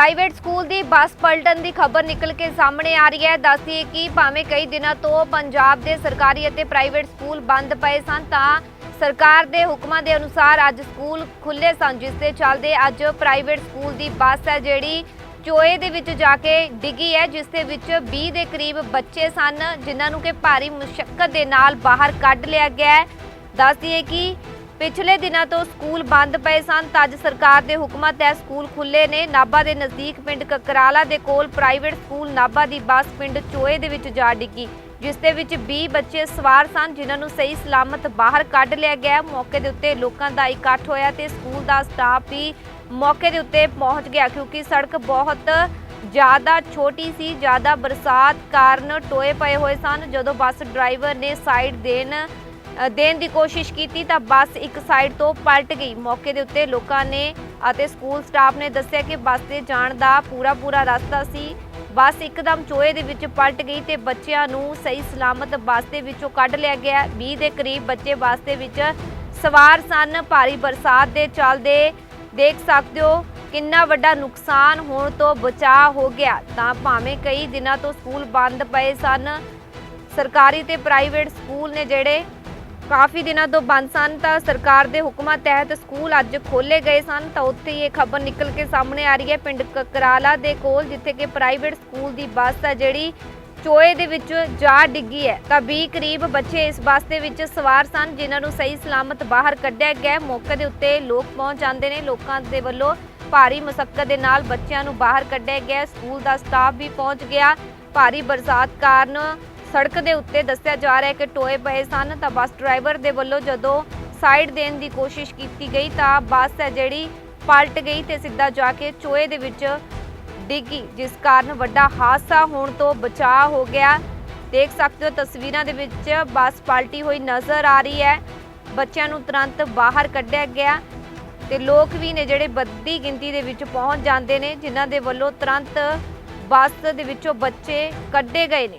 Private school ਦੀ ਬੱਸ ਪਲਟਣ ਦੀ ਖਬਰ ਨਿਕਲ ਕੇ ਸਾਹਮਣੇ ਆ ਰਹੀ ਹੈ। ਦੱਸਦੀਏ ਕਿ ਭਾਵੇਂ ਕਈ ਦਿਨਾਂ ਤੋਂ ਪੰਜਾਬ ਦੇ ਸਰਕਾਰੀ ਅਤੇ ਪ੍ਰਾਈਵੇਟ ਸਕੂਲ ਬੰਦ ਪਏ ਸਨ, ਤਾਂ ਸਰਕਾਰ ਦੇ ਹੁਕਮਾਂ ਦੇ ਅਨੁਸਾਰ ਅੱਜ ਸਕੂਲ ਖੁੱਲੇ ਸਨ, ਜਿਸ ਦੇ ਚੱਲਦੇ ਅੱਜ ਪ੍ਰਾਈਵੇਟ ਸਕੂਲ ਦੀ ਬੱਸ ਹੈ, ਜਿਹੜੀ ਚੋਏ ਦੇ ਵਿੱਚ ਜਾ ਕੇ ਡਿੱਗੀ ਹੈ, ਜਿਸ ਦੇ ਵਿੱਚ 20 ਦੇ ਕਰੀਬ ਬੱਚੇ ਸਨ, ਜਿਨ੍ਹਾਂ ਨੂੰ ਕਿ ਭਾਰੀ ਮੁਸ਼ਕਲ ਦੇ ਨਾਲ ਬਾਹਰ ਕੱਢ ਲਿਆ ਗਿਆ ਹੈ। ਦੱਸ ਕਿ ਪਿਛਲੇ ਦਿਨਾਂ ਤੋਂ ਸਕੂਲ ਬੰਦ ਪਏ ਸਨ, ਤਾਂ ਅੱਜ ਸਰਕਾਰ ਦੇ ਹੁਕਮਾਂ ਤਹਿਤ ਸਕੂਲ ਖੁੱਲੇ ਨੇ। ਨਾਭਾ ਦੇ ਨਜ਼ਦੀਕ ਪਿੰਡ ਕਕਰਾਲਾ ਦੇ ਕੋਲ ਪ੍ਰਾਈਵੇਟ ਸਕੂਲ ਨਾਭਾ ਦੀ ਬੱਸ ਪਿੰਡ ਚੋਏ ਦੇ ਵਿੱਚ ਜਾ ਡਿੱਗੀ, ਜਿਸ ਦੇ ਵਿੱਚ 20 ਬੱਚੇ ਸਵਾਰ ਸਨ, ਜਿਨ੍ਹਾਂ ਨੂੰ ਸਹੀ ਸਲਾਮਤ ਬਾਹਰ ਕੱਢ ਲਿਆ ਗਿਆ। ਮੌਕੇ ਦੇ ਉੱਤੇ ਲੋਕਾਂ ਦਾ ਇਕੱਠ ਹੋਇਆ ਤੇ ਸਕੂਲ ਦਾ ਸਟਾਫ ਵੀ ਮੌਕੇ ਦੇ ਉੱਤੇ ਪਹੁੰਚ ਗਿਆ, ਕਿਉਂਕਿ ਸੜਕ ਬਹੁਤ ਜ਼ਿਆਦਾ ਛੋਟੀ ਸੀ, ਜ਼ਿਆਦਾ ਬਰਸਾਤ ਕਾਰਨ ਟੋਏ ਪਏ ਹੋਏ ਸਨ। ਜਦੋਂ ਬੱਸ ਡਰਾਈਵਰ ਨੇ ਸਾਈਡ ਦੇਣ ਦੇਣ ਦੀ ਕੋਸ਼ਿਸ਼ ਕੀਤੀ ਤਾਂ ਬੱਸ ਇੱਕ ਸਾਈਡ ਤੋਂ ਪਲਟ ਗਈ। ਮੌਕੇ ਦੇ ਉੱਤੇ ਲੋਕਾਂ ਨੇ ਅਤੇ ਸਕੂਲ ਸਟਾਫ ਨੇ ਦੱਸਿਆ ਕਿ ਬੱਸ ਦੇ ਜਾਣ ਦਾ ਪੂਰਾ ਪੂਰਾ ਰਸਤਾ ਸੀ। ਬੱਸ ਇੱਕਦਮ ਚੋਏ ਦੇ ਵਿੱਚ ਪਲਟ ਗਈ ਤੇ ਬੱਚਿਆਂ ਨੂੰ ਸਹੀ ਸਲਾਮਤ ਬੱਸ ਦੇ ਵਿੱਚੋਂ ਕੱਢ ਲਿਆ ਗਿਆ। 20 ਦੇ ਕਰੀਬ ਬੱਚੇ ਬੱਸ ਦੇ ਵਿੱਚ ਸਵਾਰ ਸਨ। ਭਾਰੀ ਬਰਸਾਤ ਦੇ ਚੱਲਦੇ ਦੇਖ ਸਕਦੇ ਹੋ ਕਿੰਨਾ ਵੱਡਾ ਨੁਕਸਾਨ ਹੋਣ ਤੋਂ ਬਚਾਅ ਹੋ ਗਿਆ। ਤਾਂ ਭਾਵੇਂ ਕਈ ਦਿਨਾਂ ਤੋਂ ਸਕੂਲ ਬੰਦ ਪਏ ਸਨ। ਸਰਕਾਰੀ ਤੇ ਪ੍ਰਾਈਵੇਟ ਸਕੂਲ ਨੇ ਜਿਹੜੇ ਕਾਫੀ ਦਿਨਾਂ ਤੋਂ ਬੰਦ ਸਨ ਤਾਂ ਸਰਕਾਰ ਦੇ ਹੁਕਮਾਂ ਤਹਿਤ ਸਕੂਲ ਅੱਜ ਖੋਲੇ ਗਏ ਸਨ। ਤਾਂ ਉੱਥੇ ਹੀ ਇਹ ਖਬਰ ਨਿਕਲ ਕੇ ਸਾਹਮਣੇ ਆ ਰਹੀ ਹੈ। ਪਿੰਡ ਕਕਰਾਲਾ ਦੇ ਕੋਲ, ਜਿੱਥੇ ਕਿ ਪ੍ਰਾਈਵੇਟ ਸਕੂਲ ਦੀ ਬੱਸ ਹੈ ਜਿਹੜੀ ਚੋਏ ਦੇ ਵਿੱਚ ਜਾ ਡਿੱਗੀ ਹੈ। ਤਾਂ 20 ਕਰੀਬ ਬੱਚੇ ਇਸ ਬੱਸ ਦੇ ਵਿੱਚ ਸਵਾਰ ਸਨ, ਜਿਨ੍ਹਾਂ ਨੂੰ ਸਹੀ ਸਲਾਮਤ ਬਾਹਰ ਕੱਢਿਆ ਗਿਆ ਮੌਕੇ ਦੇ ਉੱਤੇ ਲੋਕ ਪਹੁੰਚ ਜਾਂਦੇ ਨੇ। ਲੋਕਾਂ ਦੇ ਵੱਲੋਂ ਭਾਰੀ ਮੁਸ਼ਕਲ ਦੇ ਨਾਲ ਬੱਚਿਆਂ ਨੂੰ ਬਾਹਰ ਕੱਢਿਆ ਗਿਆ ਸਕੂਲ ਦਾ ਸਟਾਫ ਵੀ ਪਹੁੰਚ ਗਿਆ। ਭਾਰੀ ਬਰਸਾਤ ਕਾਰਨ ਸੜਕ ਦੇ ਉੱਤੇ ਦੱਸਿਆ ਜਾ ਰਿਹਾ ਹੈ ਕਿ ਟੋਏ ਪਏ ਸਨ, ਤਾਂ ਬੱਸ ਡਰਾਈਵਰ ਦੇ ਵੱਲੋਂ ਜਦੋਂ ਸਾਈਡ ਦੇਣ ਦੀ ਕੋਸ਼ਿਸ਼ ਕੀਤੀ ਗਈ, ਤਾਂ ਬੱਸ ਹੈ ਜਿਹੜੀ ਪਲਟ ਗਈ ਤੇ ਸਿੱਧਾ ਜਾ ਕੇ ਚੋਏ ਦੇ ਵਿੱਚ ਡਿੱਗੀ, ਜਿਸ ਕਾਰਨ ਵੱਡਾ ਹਾਦਸਾ ਹੋਣ ਤੋਂ ਬਚਾਅ ਹੋ ਗਿਆ। ਦੇਖ ਸਕਦੇ ਹੋ ਤਸਵੀਰਾਂ ਦੇ ਵਿੱਚ ਬੱਸ ਪਲਟੀ ਹੋਈ ਨਜ਼ਰ ਆ ਰਹੀ ਹੈ। ਬੱਚਿਆਂ ਨੂੰ ਤੁਰੰਤ ਬਾਹਰ ਕੱਢਿਆ ਗਿਆ ਤੇ ਲੋਕ ਵੀ ਨੇ ਜਿਹੜੇ ਵੱਡੀ ਗਿਣਤੀ ਦੇ ਵਿੱਚ ਪਹੁੰਚ ਜਾਂਦੇ ਨੇ, ਜਿਨ੍ਹਾਂ ਦੇ ਵੱਲੋਂ ਤੁਰੰਤ ਬੱਸ ਦੇ ਵਿੱਚੋਂ ਬੱਚੇ ਕੱਢੇ ਗਏ ਨੇ।